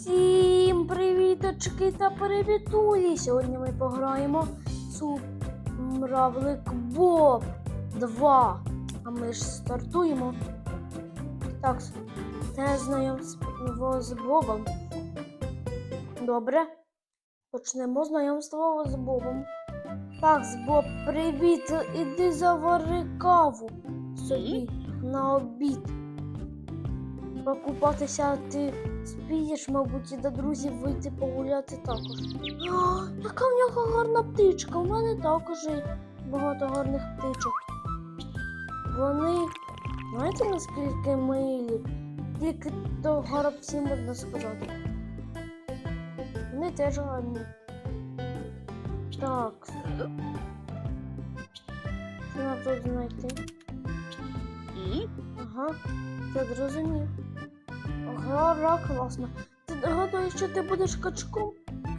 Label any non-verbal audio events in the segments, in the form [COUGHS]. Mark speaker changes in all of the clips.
Speaker 1: Всім привіточки та привітулі! Сьогодні ми пограємо Мравлик Боб 2. А ми ж стартуємо. Так, це знайомство з Бобом. Добре. Почнемо знайомство з Бобом. Так, Боб, привіт! Іди завари каву собі на обід. Покупатися ти спієш, мабуть, і до друзів вийти погуляти також. О, яка в нього гарна птичка. У мене також є багато гарних птичок. Вони, знаєте, наскільки милі? Тільки до горобці можна сказати. Вони теж гарні. Так. Що нам тут знайти? Ага, я зрозумів. Гра класна. Ти догадуєш, що ти будеш качком?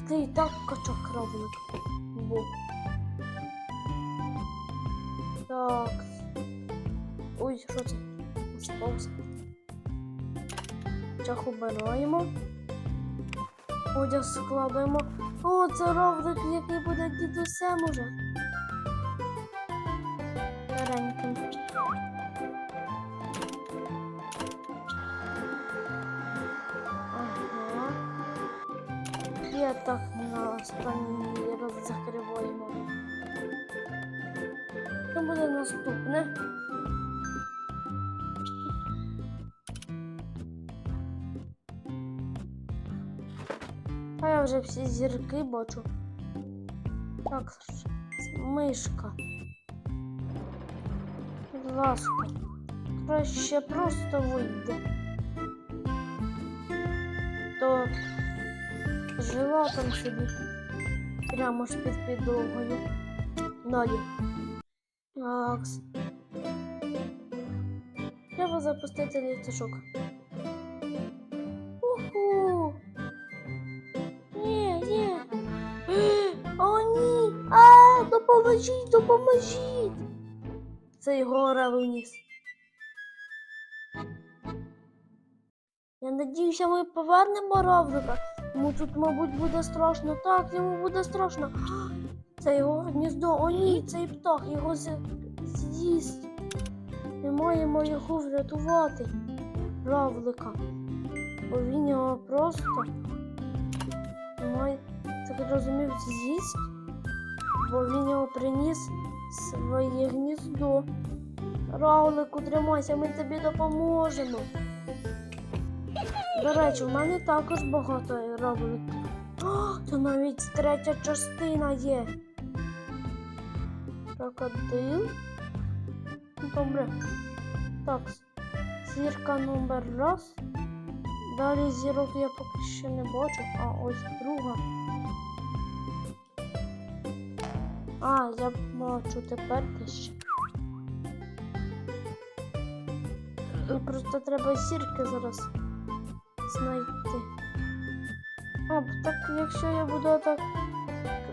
Speaker 1: Ти і так качок равлик. Бо. Так. Ой, що це? Сповз. Чах убираємо. Одяг складаємо. О, це равлик, який буде дідусем уже. Що буде наступне? А я вже всі зірки бачу. Так, мишка. Будь ласка, краще просто вийде. То жила там собі прямо ж під підлогою. Далі. Такс. Треба запустити літачок. Уху! Ні, ні. [GASPS] О, ні! А, допоможіть, допоможіть! Це орел вниз. Я надіюся, ми повернемо равлика. Йому тут, мабуть, буде страшно. Так, йому буде страшно. Це його гніздо. О, ні, цей птах його з'їсть. Ми маємо його врятувати. Равлика. Бо він його просто має, так розумів, з'їсть. Бо він його приніс своє гніздо. Равлику, тримайся, ми тобі допоможемо. До речі, у мене також багато равликів. О, навіть третя частина є. Крокодил. Добре. Так. Зірка номер раз. Далі зірок я поки що не бачу, а ось друга. А, я бачу тепер ще. Просто треба зірки зараз знайти. А, так якщо я буду так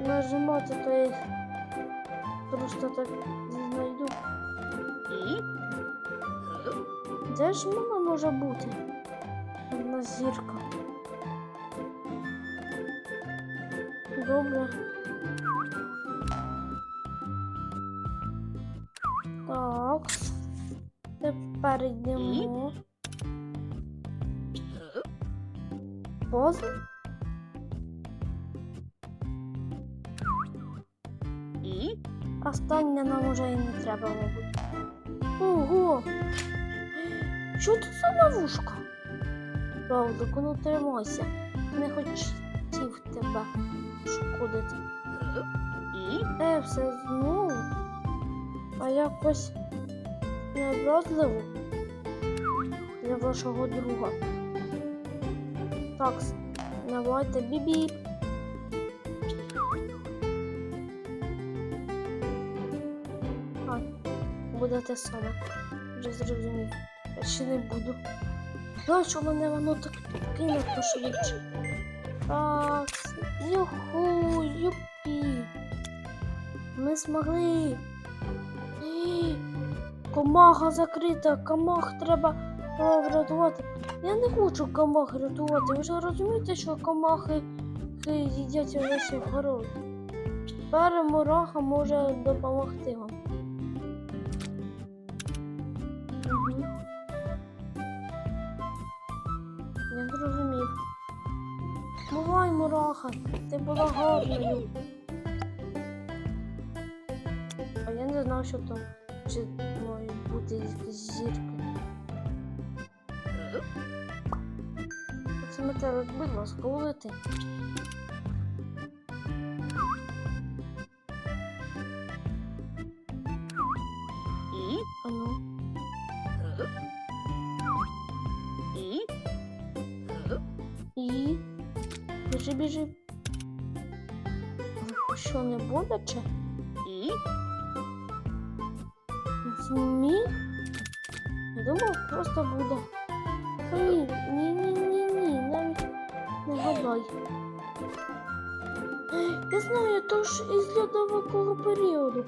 Speaker 1: нажимати, то я просто так знайду. Де ж вона може бути? Одна зірка. Добре. Так. Тепер йдемо. Поза. Треба, мабуть. Ого! Що це за ловушка? Правда, ну тримайся. Не хотів тебе шкодити. І? Е, все знову. А якось невразливо для вашого друга. Так, давайте бібі. Буде те саме. Вже зрозумів. Я ще не буду. Що мене воно так підкине пошвидше. Так, юху, юпі. Ми змогли. Ні, Комаха закрита, комах треба о, врятувати. Я не хочу комах рятувати. Ви ж розумієте, що комахи їдять весь город. Тепер мураха може допомогти вам. Мураха, ти була гарною. А я не знав, що там чи мають бути якісь зірки. Це метелик, будь ласка, улети. Думав, просто буде. Та Ні, ні, ні, ні, ні, навіть не гадай. Я знаю, то ж із льодового періоду.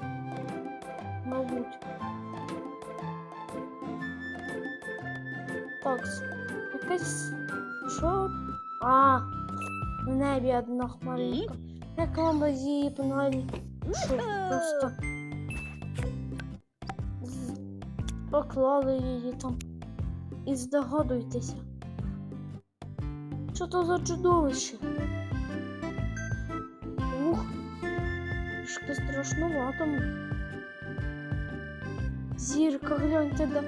Speaker 1: Мабуть. Так, якась. Що? А, в небі одна хмаринка. Як вам її панелі? Що просто поклали її там. І здогадуйтеся. Що то за чудовище? Ух, трішки страшновато. Зірка, гляньте, де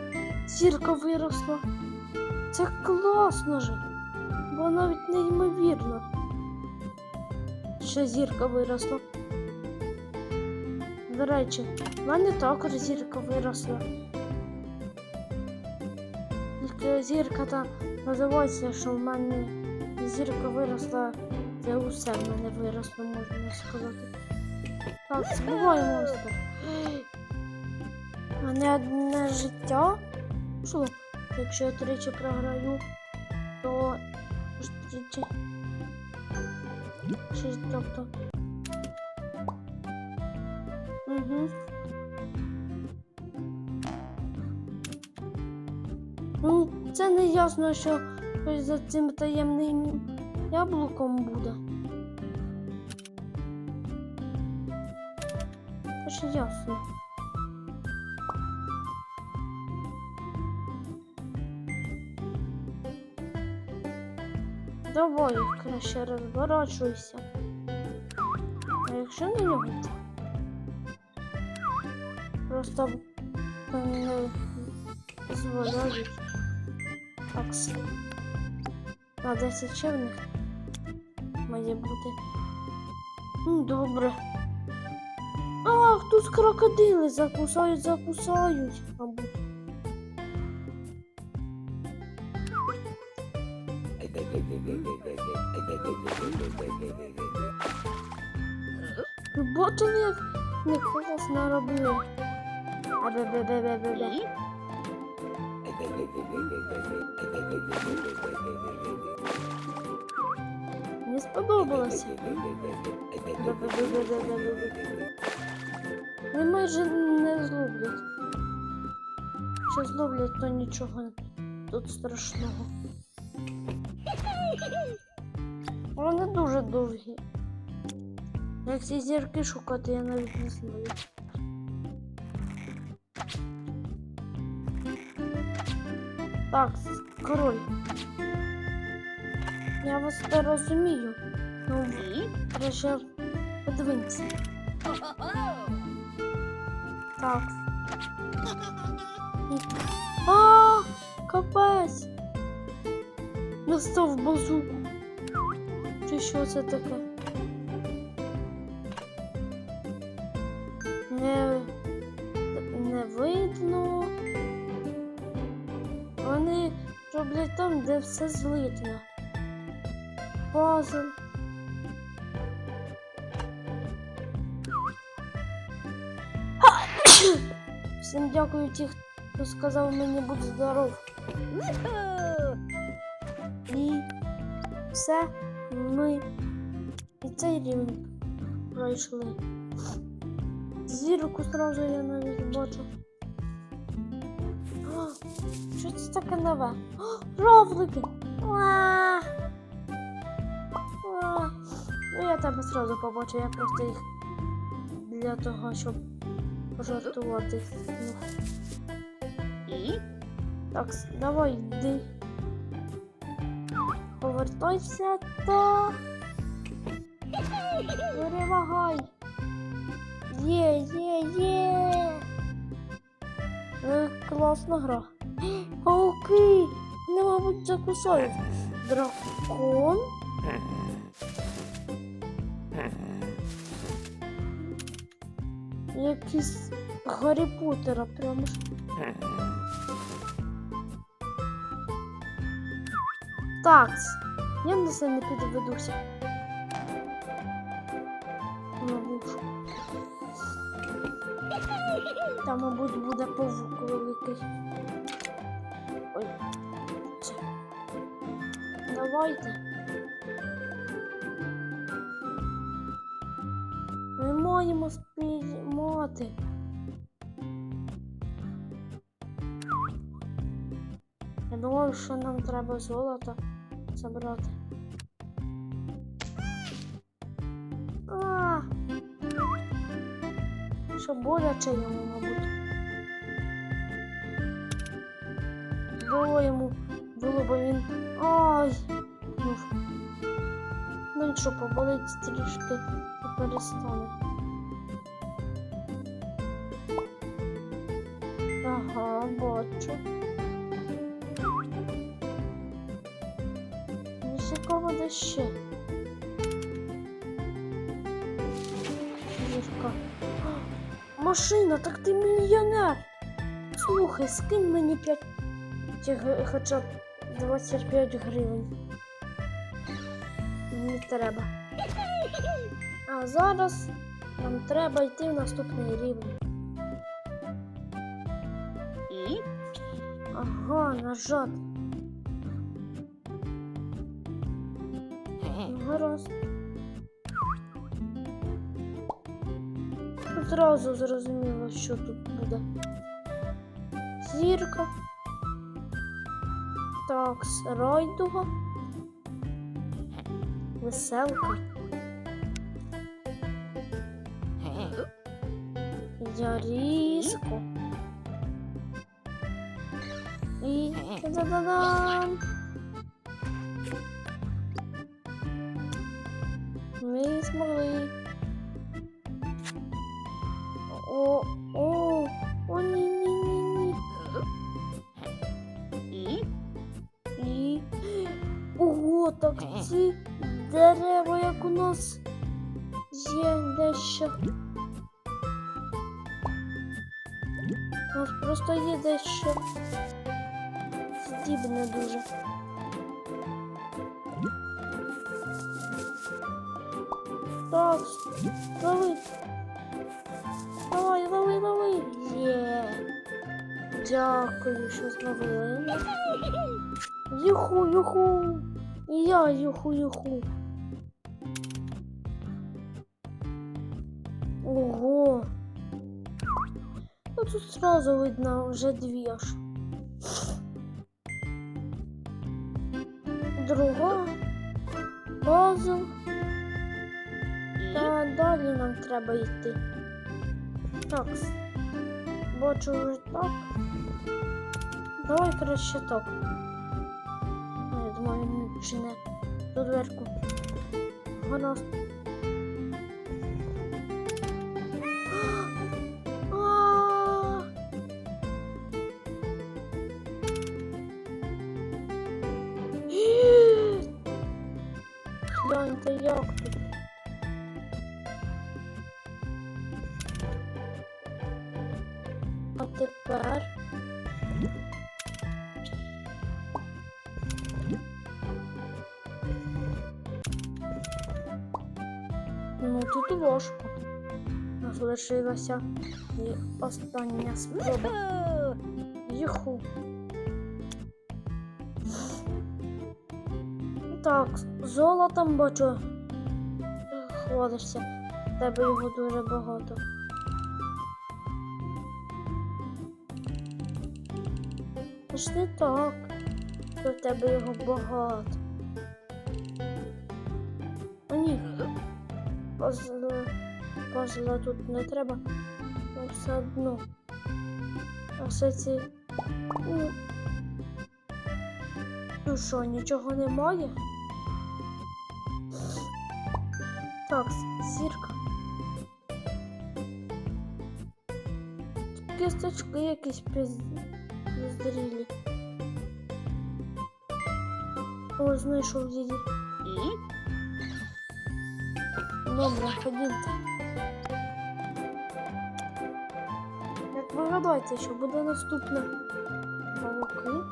Speaker 1: зірка виросла. Це класно же, бо навіть неймовірно. Ще зірка виросла. До речі, в мене також зірка виросла. Тільки зірка та називається, що в мене зірка виросла, це усе в мене виросло, можна сказати. Так, збивай монстр. У мене одне життя. Що? Якщо я тричі програю, то. Шість, тобто. Угу. Це не ясно, що за цим таємним яблуком буде. Це ясно. Давай краще розворачуйся. А якщо не любить? Просто не. Так. с- На 10 черних має бути. Ну, добре. Ах, тут крокодили закусають, закусають, мабуть. Бачили, як не класно робили? Абе-бе-бе-бе-бе-бе. Не сподобалося. Вони майже не зловлять. Що зловлять, то нічого тут страшного. Вони дуже довгі. Як ці зірки шукати, я навіть не знаю. Так, король. Я вас то розумію. Ну, краще подивимося. Так. А, капець. Настав базуку. Чи що це таке? Все злитно. Пазл. [COUGHS] Всім дякую ті, хто сказав мені будь здоров. І все ми і цей рівень пройшли. Зірку сразу я навіть бачу. Що це таке нове? Равлики! Уа! Уа! Ну я тебе зразу побачу, я просто їх для того, щоб пожартувати.
Speaker 2: І?
Speaker 1: так, давай йди. Повертайся та. Перемагай. Є, є, є. Е, класна гра. [GASPS] Пауки! Вони, мабуть, закусають. Дракон. Якийсь Гаррі Поттера прямо ж. Так, я на це не підведуся. Там, мабуть, буде павук великий. Ой. Давайте. Ми маємо спіймати. Я думаю, що нам треба золото забрати. А! Що боляче йому, мабуть. Було йому, було б він. Ай! Ну, ну нічого, поболить трішки і перестане. Ага, бачу. Цікаво, де ще. Зірка. Машина, так ти мільйонер. Слухай, скинь мені 5 г- хоча б 25 гривень. Мені треба. А зараз нам треба йти в наступний рівень.
Speaker 2: І?
Speaker 1: Ага, нажати. Ну, Гаразд. Зразу зрозуміло, що тут буде. Зірка. Такс, райдуга. Веселка. Яріско. І та-да-да-дам! Ми. Так ці дерева, як у нас є дещо. У нас просто є дещо. Здібне дуже. Так, лови. Давай, лови, лови. Є. Дякую, що зловили. Юху, юху. Я юху, юху. Ого. Ну тут сразу видно вже дві аж. Друга. База.
Speaker 2: І?
Speaker 1: Та далі нам треба йти. Так. Бачу вже так. Давай краще так. Я думаю, він до дверку. Гаразд. Тут важко. У нас лишилася і остання спроба. Юху. Так, золотом бачу. Хвалишся. В тебе його дуже багато. Ж не так. То в тебе його багато. Пазла тут не треба. Але все одно. А все ці. Ну, ну що, нічого немає? Так, зірка. Кісточки якісь піз... піздрілі. О, знайшов діді. Добре, ходімте. Як що буде наступне? Павуки?
Speaker 2: М?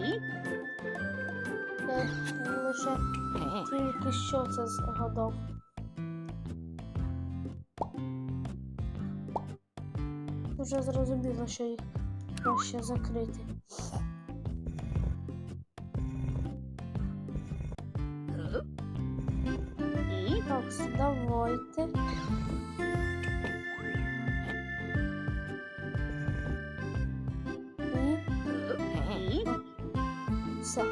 Speaker 2: М?
Speaker 1: Е, лише тільки що це згадав. Вже зрозуміло, що їх краще закрити. Все.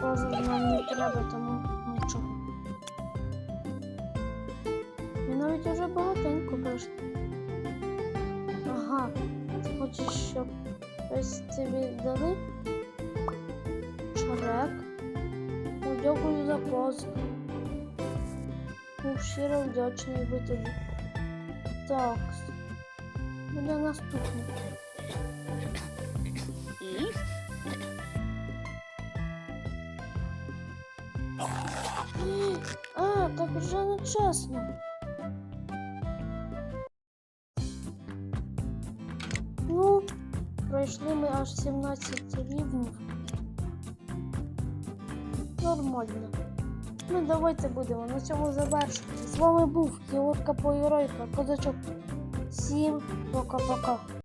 Speaker 1: Пазл нам не треба, тому нічого. І навіть уже багатенько пройшло. Ага, ти хочеш, щоб ось тобі дали? Ну, дякую за пазл. Був щиро вдячний би тобі. Так. Буде наступний. А, так вже не чесно. Ну, пройшли ми аж 17 рівнів. Нормально. Ну, давайте будемо на цьому завершувати. З вами був Єгорка Поїройка, козачок. Всім пока-пока.